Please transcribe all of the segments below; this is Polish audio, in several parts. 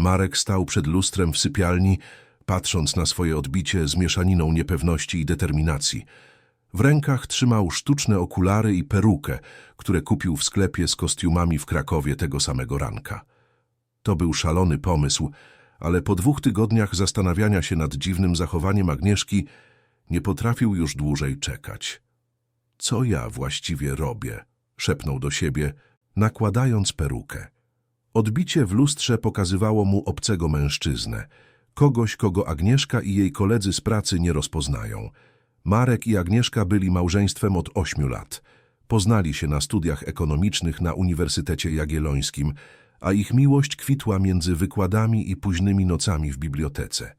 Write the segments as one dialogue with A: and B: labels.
A: Marek stał przed lustrem w sypialni, patrząc na swoje odbicie z mieszaniną niepewności i determinacji. W rękach trzymał sztuczne okulary i perukę, które kupił w sklepie z kostiumami w Krakowie tego samego ranka. To był szalony pomysł, ale po dwóch tygodniach zastanawiania się nad dziwnym zachowaniem Agnieszki nie potrafił już dłużej czekać. Co ja właściwie robię? szepnął do siebie, nakładając perukę. Odbicie w lustrze pokazywało mu obcego mężczyznę, kogoś, kogo Agnieszka i jej koledzy z pracy nie rozpoznają. Marek i Agnieszka byli małżeństwem od ośmiu lat. Poznali się na studiach ekonomicznych na Uniwersytecie Jagiellońskim, a ich miłość kwitła między wykładami i późnymi nocami w bibliotece.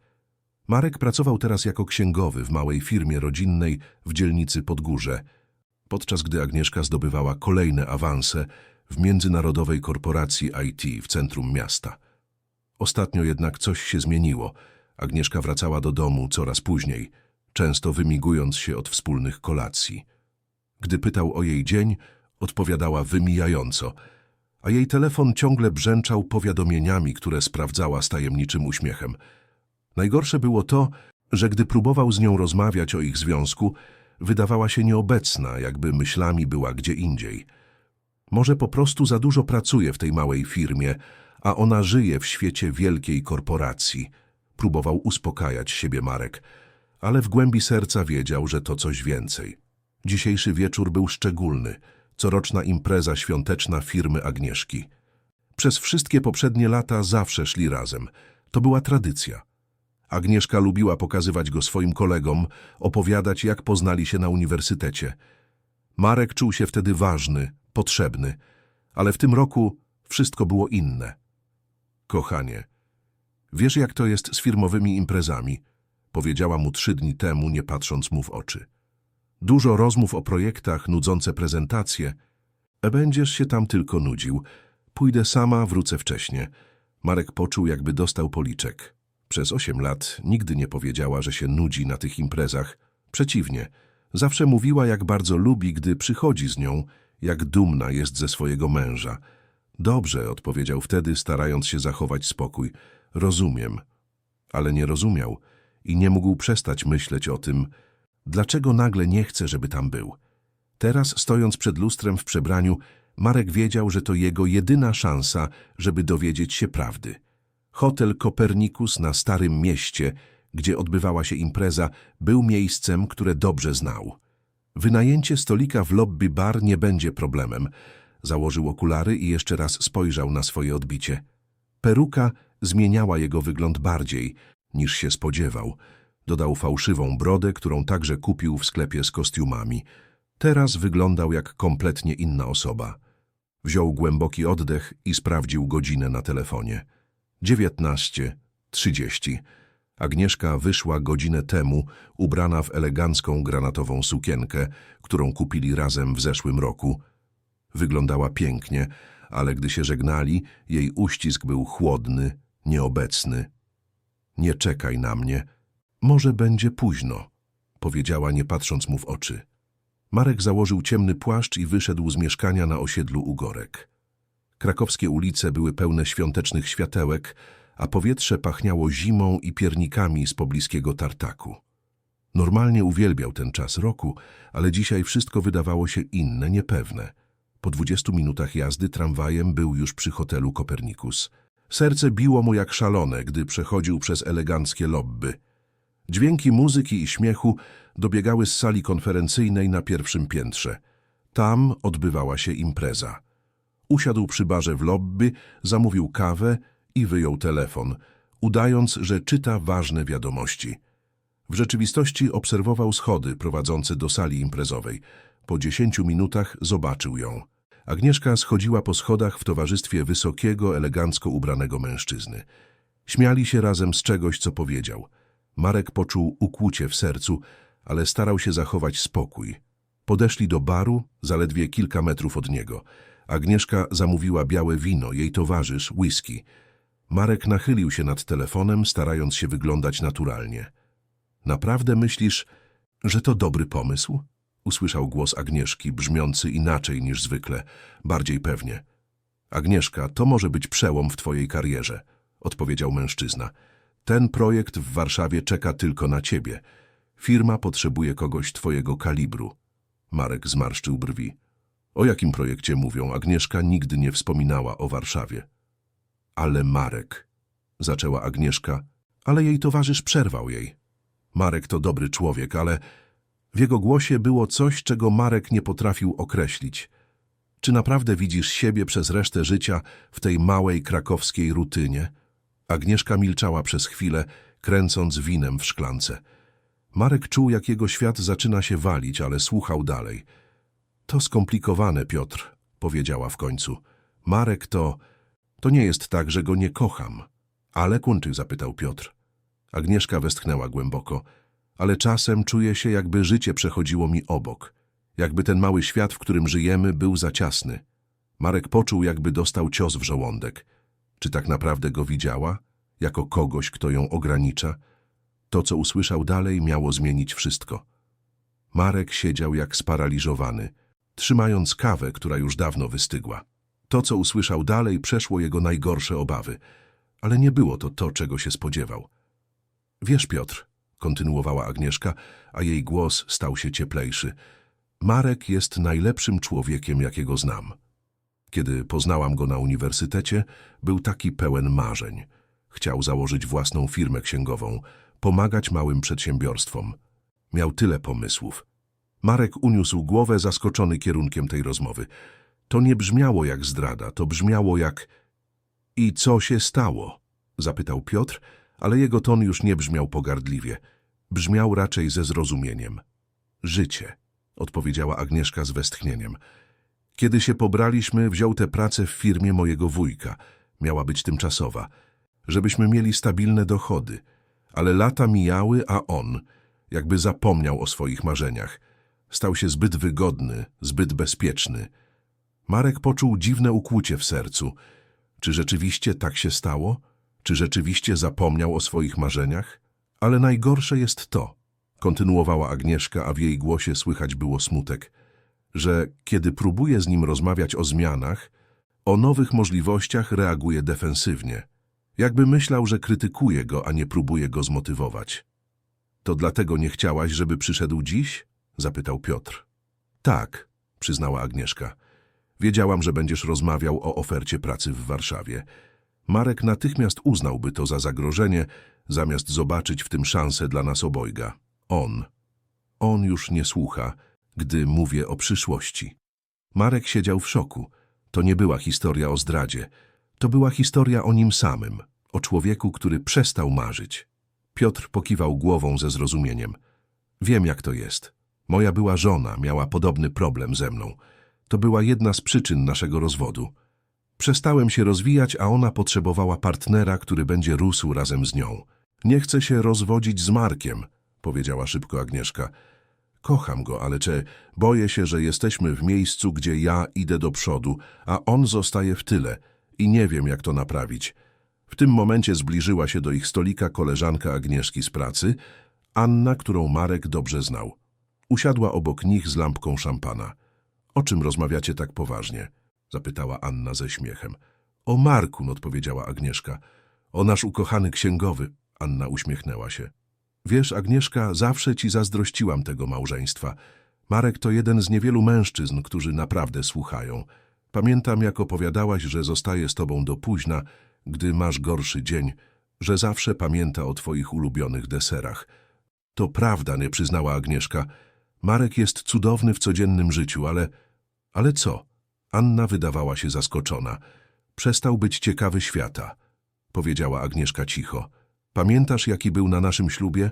A: Marek pracował teraz jako księgowy w małej firmie rodzinnej w dzielnicy Podgórze, podczas gdy Agnieszka zdobywała kolejne awanse w międzynarodowej korporacji IT w centrum miasta. Ostatnio jednak coś się zmieniło. Agnieszka wracała do domu coraz później, często wymigując się od wspólnych kolacji. Gdy pytał o jej dzień, odpowiadała wymijająco, a jej telefon ciągle brzęczał powiadomieniami, które sprawdzała z tajemniczym uśmiechem. Najgorsze było to, że gdy próbował z nią rozmawiać o ich związku, wydawała się nieobecna, jakby myślami była gdzie indziej. Może po prostu za dużo pracuje w tej małej firmie, a ona żyje w świecie wielkiej korporacji. Próbował uspokajać siebie Marek, ale w głębi serca wiedział, że to coś więcej. Dzisiejszy wieczór był szczególny, coroczna impreza świąteczna firmy Agnieszki. Przez wszystkie poprzednie lata zawsze szli razem. To była tradycja. Agnieszka lubiła pokazywać go swoim kolegom, opowiadać, jak poznali się na uniwersytecie. Marek czuł się wtedy ważny, potrzebny, ale w tym roku wszystko było inne. Kochanie, wiesz jak to jest z firmowymi imprezami, powiedziała mu trzy dni temu, nie patrząc mu w oczy. Dużo rozmów o projektach, nudzące prezentacje. E będziesz się tam tylko nudził. Pójdę sama, wrócę wcześnie. Marek poczuł, jakby dostał policzek. Przez osiem lat nigdy nie powiedziała, że się nudzi na tych imprezach. Przeciwnie, zawsze mówiła, jak bardzo lubi, gdy przychodzi z nią, jak dumna jest ze swojego męża. Dobrze, odpowiedział wtedy, starając się zachować spokój. Rozumiem. Ale nie rozumiał i nie mógł przestać myśleć o tym, dlaczego nagle nie chce, żeby tam był. Teraz, stojąc przed lustrem w przebraniu, Marek wiedział, że to jego jedyna szansa, żeby dowiedzieć się prawdy. Hotel Kopernikus na Starym Mieście, gdzie odbywała się impreza, był miejscem, które dobrze znał. Wynajęcie stolika w lobby bar nie będzie problemem. Założył okulary i jeszcze raz spojrzał na swoje odbicie. Peruka zmieniała jego wygląd bardziej, niż się spodziewał. Dodał fałszywą brodę, którą także kupił w sklepie z kostiumami. Teraz wyglądał jak kompletnie inna osoba. Wziął głęboki oddech i sprawdził godzinę na telefonie. Dziewiętnaście, trzydzieści. Agnieszka wyszła godzinę temu, ubrana w elegancką granatową sukienkę, którą kupili razem w zeszłym roku. Wyglądała pięknie, ale gdy się żegnali, jej uścisk był chłodny, nieobecny. Nie czekaj na mnie. Może będzie późno, powiedziała, nie patrząc mu w oczy. Marek założył ciemny płaszcz i wyszedł z mieszkania na osiedlu Ugorek. Krakowskie ulice były pełne świątecznych światełek, a powietrze pachniało zimą i piernikami z pobliskiego tartaku. Normalnie uwielbiał ten czas roku, ale dzisiaj wszystko wydawało się inne, niepewne. Po dwudziestu minutach jazdy tramwajem był już przy hotelu Kopernikus. Serce biło mu jak szalone, gdy przechodził przez eleganckie lobby. Dźwięki muzyki i śmiechu dobiegały z sali konferencyjnej na pierwszym piętrze. Tam odbywała się impreza. Usiadł przy barze w lobby, zamówił kawę i wyjął telefon, udając, że czyta ważne wiadomości. W rzeczywistości obserwował schody prowadzące do sali imprezowej. Po dziesięciu minutach zobaczył ją. Agnieszka schodziła po schodach w towarzystwie wysokiego, elegancko ubranego mężczyzny. Śmiali się razem z czegoś, co powiedział. Marek poczuł ukłucie w sercu, ale starał się zachować spokój. Podeszli do baru, zaledwie kilka metrów od niego. Agnieszka zamówiła białe wino, jej towarzysz whisky. Marek nachylił się nad telefonem, starając się wyglądać naturalnie. Naprawdę myślisz, że to dobry pomysł? Usłyszał głos Agnieszki, brzmiący inaczej niż zwykle, bardziej pewnie. Agnieszka, to może być przełom w twojej karierze. odpowiedział mężczyzna. Ten projekt w Warszawie czeka tylko na ciebie. Firma potrzebuje kogoś twojego kalibru. Marek zmarszczył brwi. O jakim projekcie mówią? Agnieszka nigdy nie wspominała o Warszawie. Ale Marek, zaczęła Agnieszka, ale jej towarzysz przerwał jej. Marek to dobry człowiek, ale w jego głosie było coś, czego Marek nie potrafił określić. Czy naprawdę widzisz siebie przez resztę życia w tej małej krakowskiej rutynie? Agnieszka milczała przez chwilę, kręcąc winem w szklance. Marek czuł, jak jego świat zaczyna się walić, ale słuchał dalej. To skomplikowane, Piotr, powiedziała w końcu. Marek to... To nie jest tak, że go nie kocham. Ale Kunczyk zapytał Piotr. Agnieszka westchnęła głęboko. Ale czasem czuję się, jakby życie przechodziło mi obok. Jakby ten mały świat, w którym żyjemy, był za ciasny. Marek poczuł, jakby dostał cios w żołądek. Czy tak naprawdę go widziała? Jako kogoś, kto ją ogranicza? To, co usłyszał dalej, miało zmienić wszystko. Marek siedział jak sparaliżowany, trzymając kawę, która już dawno wystygła. To, co usłyszał dalej, przeszło jego najgorsze obawy, ale nie było to to, czego się spodziewał. Wiesz, Piotr, kontynuowała Agnieszka, a jej głos stał się cieplejszy. Marek jest najlepszym człowiekiem, jakiego znam. Kiedy poznałam go na uniwersytecie, był taki pełen marzeń. Chciał założyć własną firmę księgową, pomagać małym przedsiębiorstwom. Miał tyle pomysłów. Marek uniósł głowę zaskoczony kierunkiem tej rozmowy. To nie brzmiało jak zdrada, to brzmiało jak... I co się stało? Zapytał Piotr, ale jego ton już nie brzmiał pogardliwie. Brzmiał raczej ze zrozumieniem. Życie, odpowiedziała Agnieszka z westchnieniem. Kiedy się pobraliśmy, wziął tę pracę w firmie mojego wujka. Miała być tymczasowa. Żebyśmy mieli stabilne dochody. Ale lata mijały, a on jakby zapomniał o swoich marzeniach. Stał się zbyt wygodny, zbyt bezpieczny. Marek poczuł dziwne ukłucie w sercu. Czy rzeczywiście tak się stało? Czy rzeczywiście zapomniał o swoich marzeniach? Ale najgorsze jest to, kontynuowała Agnieszka, a w jej głosie słychać było smutek, że kiedy próbuje z nim rozmawiać o zmianach, o nowych możliwościach reaguje defensywnie. Jakby myślał, że krytykuje go, a nie próbuje go zmotywować. To dlatego nie chciałaś, żeby przyszedł dziś? zapytał Piotr. Tak, przyznała Agnieszka. Wiedziałam, że będziesz rozmawiał o ofercie pracy w Warszawie. Marek natychmiast uznałby to za zagrożenie, zamiast zobaczyć w tym szansę dla nas obojga. On. On już nie słucha, gdy mówię o przyszłości. Marek siedział w szoku. To nie była historia o zdradzie. To była historia o nim samym, o człowieku, który przestał marzyć. Piotr pokiwał głową ze zrozumieniem. Wiem, jak to jest. Moja była żona miała podobny problem ze mną. To była jedna z przyczyn naszego rozwodu. Przestałem się rozwijać, a ona potrzebowała partnera, który będzie rósł razem z nią. Nie chcę się rozwodzić z Markiem, powiedziała szybko Agnieszka. Kocham go, ale czy boję się, że jesteśmy w miejscu, gdzie ja idę do przodu, a on zostaje w tyle i nie wiem, jak to naprawić. W tym momencie zbliżyła się do ich stolika koleżanka Agnieszki z pracy, Anna, którą Marek dobrze znał. Usiadła obok nich z lampką szampana. O czym rozmawiacie tak poważnie? zapytała Anna ze śmiechem. O Marku, odpowiedziała Agnieszka. O nasz ukochany księgowy. Anna uśmiechnęła się. Wiesz, Agnieszka, zawsze ci zazdrościłam tego małżeństwa. Marek to jeden z niewielu mężczyzn, którzy naprawdę słuchają. Pamiętam, jak opowiadałaś, że zostaje z tobą do późna, gdy masz gorszy dzień, że zawsze pamięta o twoich ulubionych deserach. To prawda, nie przyznała Agnieszka. Marek jest cudowny w codziennym życiu, ale... Ale co? Anna wydawała się zaskoczona. Przestał być ciekawy świata, powiedziała Agnieszka cicho. Pamiętasz, jaki był na naszym ślubie?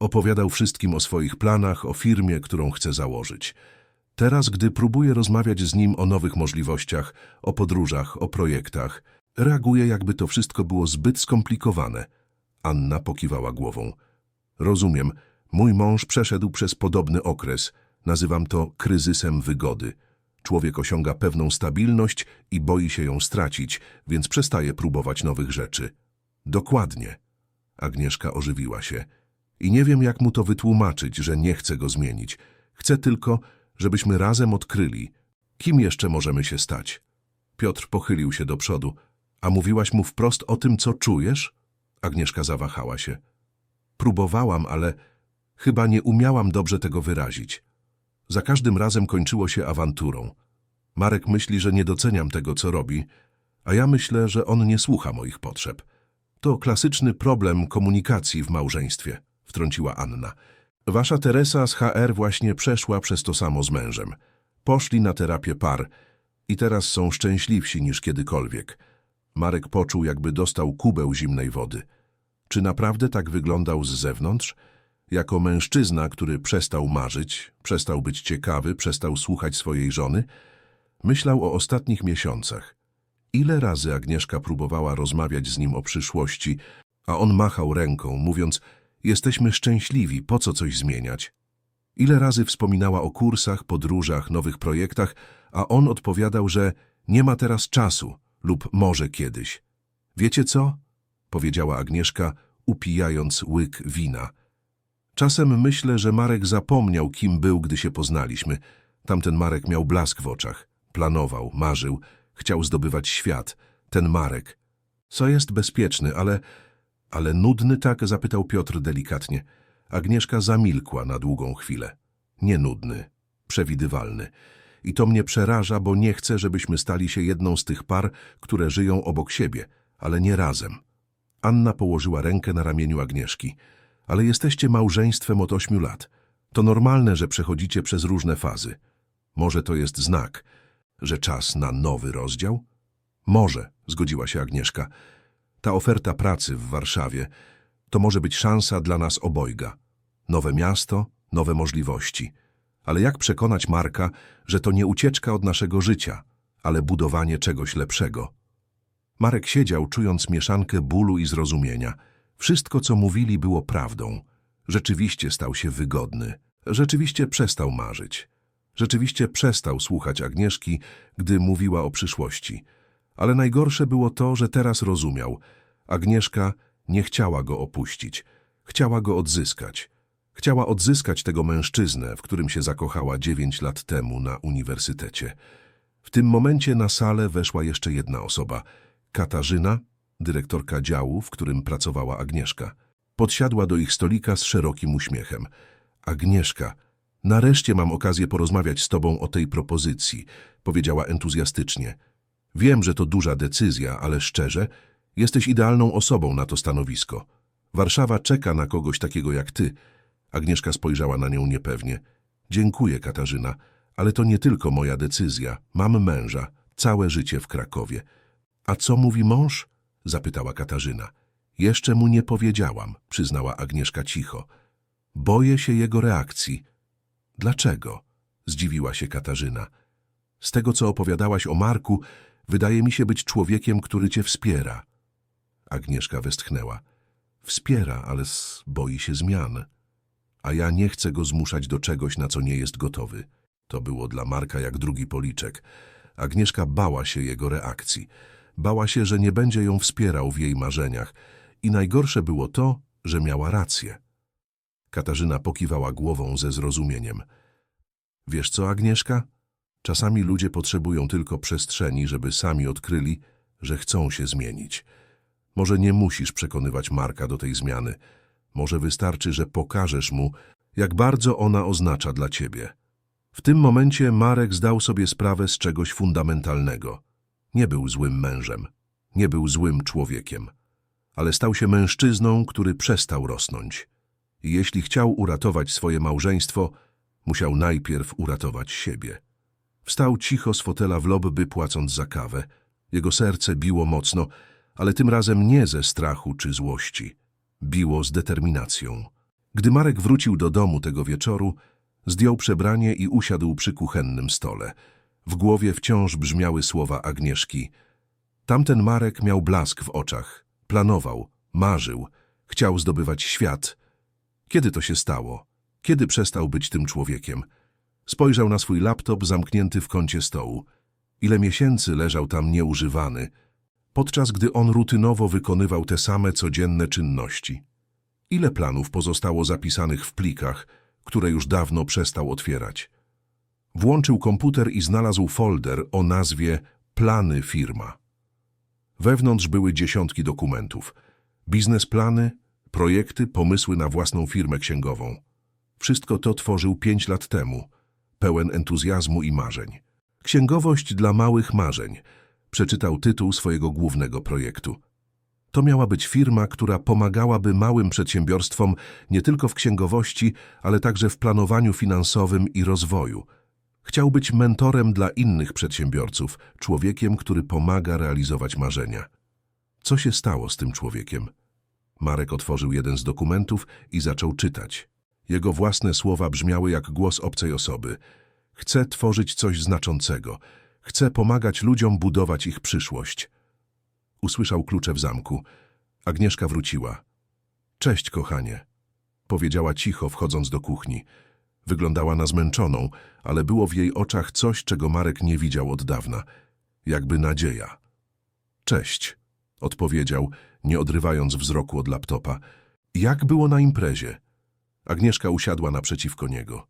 A: Opowiadał wszystkim o swoich planach, o firmie, którą chce założyć. Teraz, gdy próbuję rozmawiać z nim o nowych możliwościach, o podróżach, o projektach, reaguje, jakby to wszystko było zbyt skomplikowane. Anna pokiwała głową. Rozumiem, mój mąż przeszedł przez podobny okres. Nazywam to kryzysem wygody. Człowiek osiąga pewną stabilność i boi się ją stracić, więc przestaje próbować nowych rzeczy. Dokładnie. Agnieszka ożywiła się. I nie wiem, jak mu to wytłumaczyć, że nie chcę go zmienić. Chcę tylko, żebyśmy razem odkryli, kim jeszcze możemy się stać. Piotr pochylił się do przodu. A mówiłaś mu wprost o tym, co czujesz? Agnieszka zawahała się. Próbowałam, ale chyba nie umiałam dobrze tego wyrazić. Za każdym razem kończyło się awanturą. Marek myśli, że nie doceniam tego, co robi, a ja myślę, że on nie słucha moich potrzeb. To klasyczny problem komunikacji w małżeństwie, wtrąciła Anna. Wasza Teresa z HR właśnie przeszła przez to samo z mężem. Poszli na terapię par i teraz są szczęśliwsi niż kiedykolwiek. Marek poczuł, jakby dostał kubeł zimnej wody. Czy naprawdę tak wyglądał z zewnątrz? Jako mężczyzna, który przestał marzyć, przestał być ciekawy, przestał słuchać swojej żony, myślał o ostatnich miesiącach. Ile razy Agnieszka próbowała rozmawiać z nim o przyszłości, a on machał ręką, mówiąc jesteśmy szczęśliwi, po co coś zmieniać? Ile razy wspominała o kursach, podróżach, nowych projektach, a on odpowiadał, że nie ma teraz czasu lub może kiedyś. Wiecie co? powiedziała Agnieszka, upijając łyk wina. Czasem myślę, że Marek zapomniał, kim był, gdy się poznaliśmy. Tamten Marek miał blask w oczach. Planował, marzył, chciał zdobywać świat. Ten Marek. Co jest bezpieczny, ale... Ale nudny tak? zapytał Piotr delikatnie. Agnieszka zamilkła na długą chwilę. Nie nudny, przewidywalny. I to mnie przeraża, bo nie chcę, żebyśmy stali się jedną z tych par, które żyją obok siebie, ale nie razem. Anna położyła rękę na ramieniu Agnieszki. Ale jesteście małżeństwem od ośmiu lat. To normalne, że przechodzicie przez różne fazy. Może to jest znak, że czas na nowy rozdział? Może, zgodziła się Agnieszka. Ta oferta pracy w Warszawie to może być szansa dla nas obojga. Nowe miasto, nowe możliwości. Ale jak przekonać Marka, że to nie ucieczka od naszego życia, ale budowanie czegoś lepszego? Marek siedział, czując mieszankę bólu i zrozumienia. Wszystko, co mówili, było prawdą. Rzeczywiście stał się wygodny. Rzeczywiście przestał marzyć. Rzeczywiście przestał słuchać Agnieszki, gdy mówiła o przyszłości. Ale najgorsze było to, że teraz rozumiał. Agnieszka nie chciała go opuścić. Chciała go odzyskać. Chciała odzyskać tego mężczyznę, w którym się zakochała dziewięć lat temu na uniwersytecie. W tym momencie na salę weszła jeszcze jedna osoba. Katarzyna, dyrektorka działu, w którym pracowała Agnieszka. Podsiadła do ich stolika z szerokim uśmiechem. Agnieszka, nareszcie mam okazję porozmawiać z tobą o tej propozycji, powiedziała entuzjastycznie. Wiem, że to duża decyzja, ale szczerze, jesteś idealną osobą na to stanowisko. Warszawa czeka na kogoś takiego jak ty. Agnieszka spojrzała na nią niepewnie. Dziękuję, Katarzyna, ale to nie tylko moja decyzja. Mam męża, całe życie w Krakowie. A co mówi mąż? Zapytała Katarzyna. Jeszcze mu nie powiedziałam, przyznała Agnieszka cicho. Boję się jego reakcji. Dlaczego? zdziwiła się Katarzyna. Z tego, co opowiadałaś o Marku, wydaje mi się być człowiekiem, który cię wspiera. Agnieszka westchnęła. Wspiera, ale boi się zmian. A ja nie chcę go zmuszać do czegoś, na co nie jest gotowy. To było dla Marka jak drugi policzek. Agnieszka bała się jego reakcji. Bała się, że nie będzie ją wspierał w jej marzeniach. I najgorsze było to, że miała rację. Katarzyna pokiwała głową ze zrozumieniem. Wiesz co, Agnieszka? Czasami ludzie potrzebują tylko przestrzeni, żeby sami odkryli, że chcą się zmienić. Może nie musisz przekonywać Marka do tej zmiany. Może wystarczy, że pokażesz mu, jak bardzo ona oznacza dla ciebie. W tym momencie Marek zdał sobie sprawę z czegoś fundamentalnego. Nie był złym mężem, nie był złym człowiekiem, ale stał się mężczyzną, który przestał rosnąć. I jeśli chciał uratować swoje małżeństwo, musiał najpierw uratować siebie. Wstał cicho z fotela w lobby, płacąc za kawę. Jego serce biło mocno, ale tym razem nie ze strachu czy złości. Biło z determinacją. Gdy Marek wrócił do domu tego wieczoru, zdjął przebranie i usiadł przy kuchennym stole. W głowie wciąż brzmiały słowa Agnieszki. Tamten Marek miał blask w oczach. Planował, marzył, chciał zdobywać świat. Kiedy to się stało? Kiedy przestał być tym człowiekiem? Spojrzał na swój laptop zamknięty w kącie stołu. Ile miesięcy leżał tam nieużywany, podczas gdy on rutynowo wykonywał te same codzienne czynności. Ile planów pozostało zapisanych w plikach, które już dawno przestał otwierać. Włączył komputer i znalazł folder o nazwie Plany firma. Wewnątrz były dziesiątki dokumentów. Biznesplany, projekty, pomysły na własną firmę księgową. Wszystko to tworzył pięć lat temu, pełen entuzjazmu i marzeń. Księgowość dla małych marzeń. Przeczytał tytuł swojego głównego projektu. To miała być firma, która pomagałaby małym przedsiębiorstwom nie tylko w księgowości, ale także w planowaniu finansowym i rozwoju. Chciał być mentorem dla innych przedsiębiorców, człowiekiem, który pomaga realizować marzenia. Co się stało z tym człowiekiem? Marek otworzył jeden z dokumentów i zaczął czytać. Jego własne słowa brzmiały jak głos obcej osoby. Chcę tworzyć coś znaczącego. Chcę pomagać ludziom budować ich przyszłość. Usłyszał klucze w zamku. Agnieszka wróciła. Cześć, kochanie. Powiedziała cicho, wchodząc do kuchni. Wyglądała na zmęczoną, ale było w jej oczach coś, czego Marek nie widział od dawna. Jakby nadzieja. Cześć, odpowiedział, nie odrywając wzroku od laptopa. Jak było na imprezie? Agnieszka usiadła naprzeciwko niego.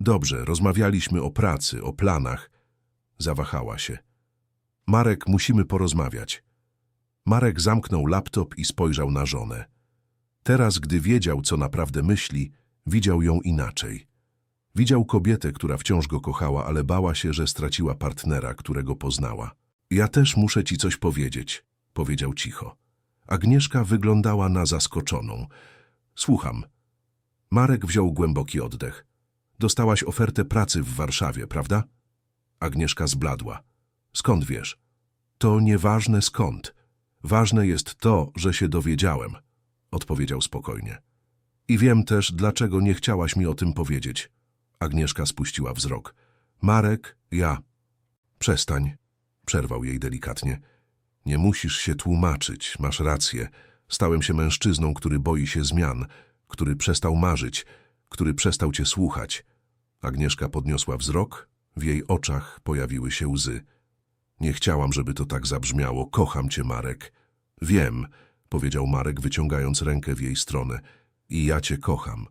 A: Dobrze, rozmawialiśmy o pracy, o planach. Zawahała się. Marek, musimy porozmawiać. Marek zamknął laptop i spojrzał na żonę. Teraz, gdy wiedział, co naprawdę myśli, widział ją inaczej. Widział kobietę, która wciąż go kochała, ale bała się, że straciła partnera, którego poznała. Ja też muszę ci coś powiedzieć, powiedział cicho. Agnieszka wyglądała na zaskoczoną. Słucham. Marek wziął głęboki oddech. Dostałaś ofertę pracy w Warszawie, prawda? Agnieszka zbladła. Skąd wiesz? To nieważne skąd. Ważne jest to, że się dowiedziałem, odpowiedział spokojnie. I wiem też, dlaczego nie chciałaś mi o tym powiedzieć. Agnieszka spuściła wzrok. Marek, ja. Przestań, przerwał jej delikatnie. Nie musisz się tłumaczyć, masz rację. Stałem się mężczyzną, który boi się zmian, który przestał marzyć, który przestał cię słuchać. Agnieszka podniosła wzrok, w jej oczach pojawiły się łzy. Nie chciałam, żeby to tak zabrzmiało. Kocham cię, Marek. Wiem, powiedział Marek, wyciągając rękę w jej stronę. I ja cię kocham.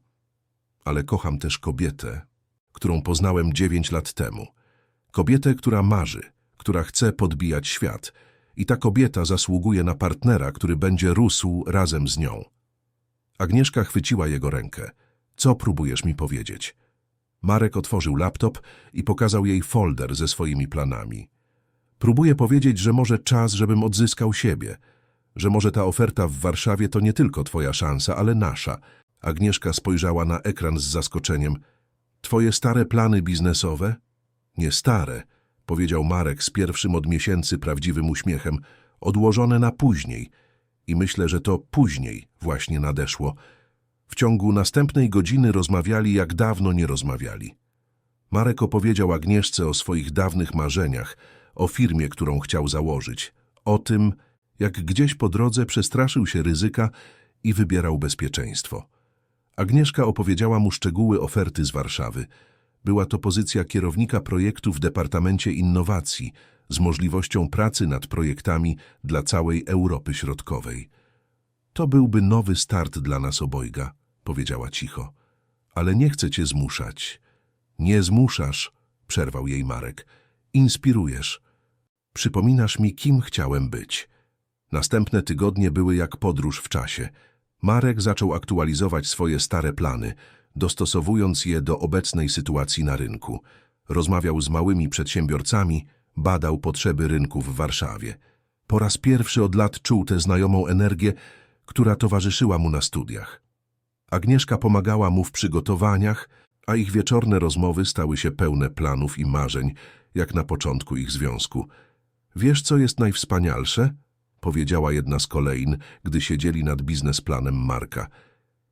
A: Ale kocham też kobietę, którą poznałem dziewięć lat temu. Kobietę, która marzy, która chce podbijać świat. I ta kobieta zasługuje na partnera, który będzie rósł razem z nią. Agnieszka chwyciła jego rękę. Co próbujesz mi powiedzieć? Marek otworzył laptop i pokazał jej folder ze swoimi planami. Próbuję powiedzieć, że może czas, żebym odzyskał siebie. Że może ta oferta w Warszawie to nie tylko twoja szansa, ale nasza. Agnieszka spojrzała na ekran z zaskoczeniem. Twoje stare plany biznesowe? Nie stare, powiedział Marek z pierwszym od miesięcy prawdziwym uśmiechem. Odłożone na później. I myślę, że to później właśnie nadeszło. W ciągu następnej godziny rozmawiali, jak dawno nie rozmawiali. Marek opowiedział Agnieszce o swoich dawnych marzeniach, o firmie, którą chciał założyć, o tym, jak gdzieś po drodze przestraszył się ryzyka i wybierał bezpieczeństwo. Agnieszka opowiedziała mu szczegóły oferty z Warszawy. Była to pozycja kierownika projektu w Departamencie Innowacji z możliwością pracy nad projektami dla całej Europy Środkowej. To byłby nowy start dla nas obojga, powiedziała cicho. Ale nie chcę cię zmuszać. Nie zmuszasz, przerwał jej Marek. Inspirujesz. Przypominasz mi, kim chciałem być. Następne tygodnie były jak podróż w czasie. Marek zaczął aktualizować swoje stare plany, dostosowując je do obecnej sytuacji na rynku. Rozmawiał z małymi przedsiębiorcami, badał potrzeby rynku w Warszawie. Po raz pierwszy od lat czuł tę znajomą energię, która towarzyszyła mu na studiach. Agnieszka pomagała mu w przygotowaniach, a ich wieczorne rozmowy stały się pełne planów i marzeń, jak na początku ich związku. Wiesz, co jest najwspanialsze? Powiedziała jedna z kolejn, gdy siedzieli nad biznesplanem Marka.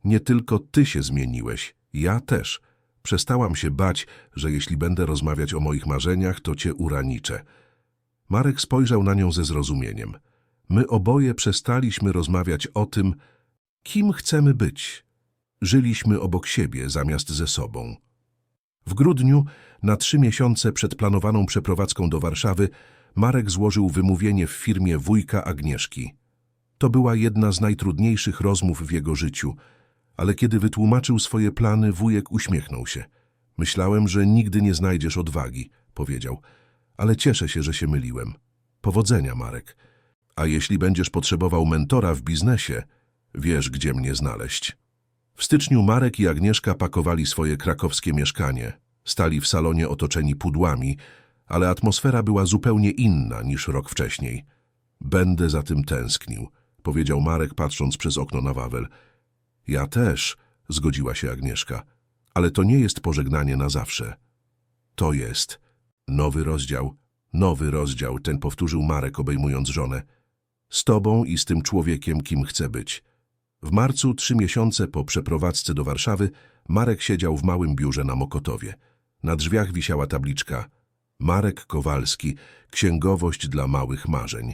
A: Nie tylko ty się zmieniłeś, ja też. Przestałam się bać, że jeśli będę rozmawiać o moich marzeniach, to cię uraniczę. Marek spojrzał na nią ze zrozumieniem. My oboje przestaliśmy rozmawiać o tym, kim chcemy być. Żyliśmy obok siebie zamiast ze sobą. W grudniu, na trzy miesiące przed planowaną przeprowadzką do Warszawy, Marek złożył wymówienie w firmie wujka Agnieszki. To była jedna z najtrudniejszych rozmów w jego życiu, ale kiedy wytłumaczył swoje plany, wujek uśmiechnął się. Myślałem, że nigdy nie znajdziesz odwagi, powiedział, ale cieszę się, że się myliłem. Powodzenia, Marek. A jeśli będziesz potrzebował mentora w biznesie, wiesz, gdzie mnie znaleźć. W styczniu Marek i Agnieszka pakowali swoje krakowskie mieszkanie. Stali w salonie otoczeni pudłami, ale atmosfera była zupełnie inna niż rok wcześniej. Będę za tym tęsknił, powiedział Marek, patrząc przez okno na Wawel. Ja też, zgodziła się Agnieszka, ale to nie jest pożegnanie na zawsze. To jest nowy rozdział, nowy rozdział, ten powtórzył Marek, obejmując żonę. Z tobą i z tym człowiekiem, kim chcę być. W marcu, trzy miesiące po przeprowadzce do Warszawy, Marek siedział w małym biurze na Mokotowie. Na drzwiach wisiała tabliczka Marek Kowalski, księgowość dla małych marzeń.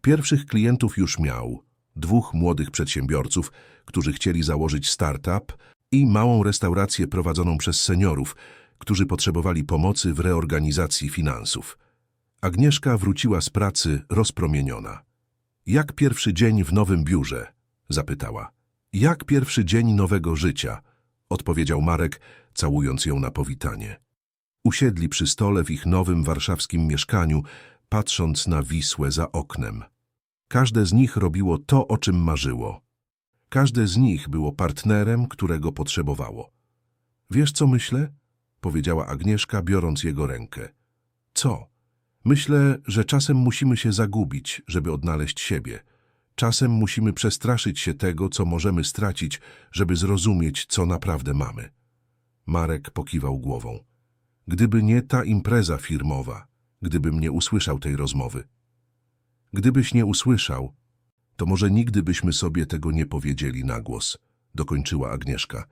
A: Pierwszych klientów już miał. Dwóch młodych przedsiębiorców, którzy chcieli założyć startup i małą restaurację prowadzoną przez seniorów, którzy potrzebowali pomocy w reorganizacji finansów. Agnieszka wróciła z pracy rozpromieniona. Jak pierwszy dzień w nowym biurze? zapytała. Jak pierwszy dzień nowego życia? odpowiedział Marek, całując ją na powitanie. Usiedli przy stole w ich nowym warszawskim mieszkaniu, patrząc na Wisłę za oknem. Każde z nich robiło to, o czym marzyło. Każde z nich było partnerem, którego potrzebowało. Wiesz, co myślę? powiedziała Agnieszka, biorąc jego rękę. Co? Myślę, że czasem musimy się zagubić, żeby odnaleźć siebie. Czasem musimy przestraszyć się tego, co możemy stracić, żeby zrozumieć, co naprawdę mamy. Marek pokiwał głową. Gdyby nie ta impreza firmowa, gdybym nie usłyszał tej rozmowy. Gdybyś nie usłyszał, to może nigdy byśmy sobie tego nie powiedzieli na głos, dokończyła Agnieszka.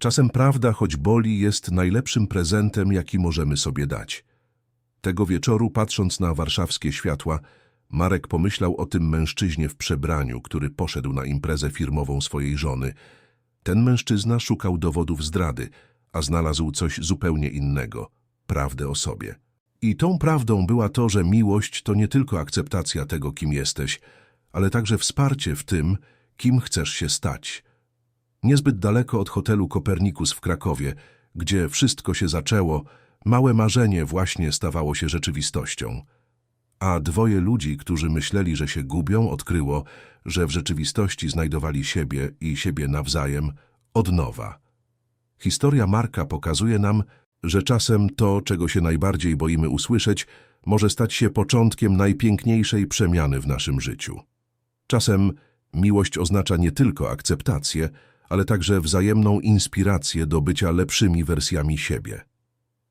A: Czasem prawda, choć boli, jest najlepszym prezentem, jaki możemy sobie dać. Tego wieczoru, patrząc na warszawskie światła, Marek pomyślał o tym mężczyźnie w przebraniu, który poszedł na imprezę firmową swojej żony. Ten mężczyzna szukał dowodów zdrady, a znalazł coś zupełnie innego – prawdę o sobie. I tą prawdą była to, że miłość to nie tylko akceptacja tego, kim jesteś, ale także wsparcie w tym, kim chcesz się stać. Niezbyt daleko od hotelu Kopernikus w Krakowie, gdzie wszystko się zaczęło, małe marzenie właśnie stawało się rzeczywistością. A dwoje ludzi, którzy myśleli, że się gubią, odkryło, że w rzeczywistości znajdowali siebie i siebie nawzajem od nowa. Historia Marka pokazuje nam, że czasem to, czego się najbardziej boimy usłyszeć, może stać się początkiem najpiękniejszej przemiany w naszym życiu. Czasem miłość oznacza nie tylko akceptację, ale także wzajemną inspirację do bycia lepszymi wersjami siebie.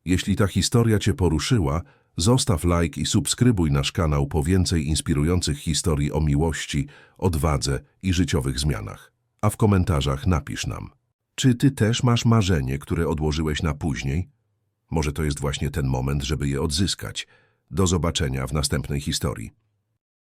A: Jeśli ta historia Cię poruszyła, zostaw like i subskrybuj nasz kanał po więcej inspirujących historii o miłości, odwadze i życiowych zmianach. A w komentarzach napisz nam, czy Ty też masz marzenie, które odłożyłeś na później? Może to jest właśnie ten moment, żeby je odzyskać. Do zobaczenia w następnej historii.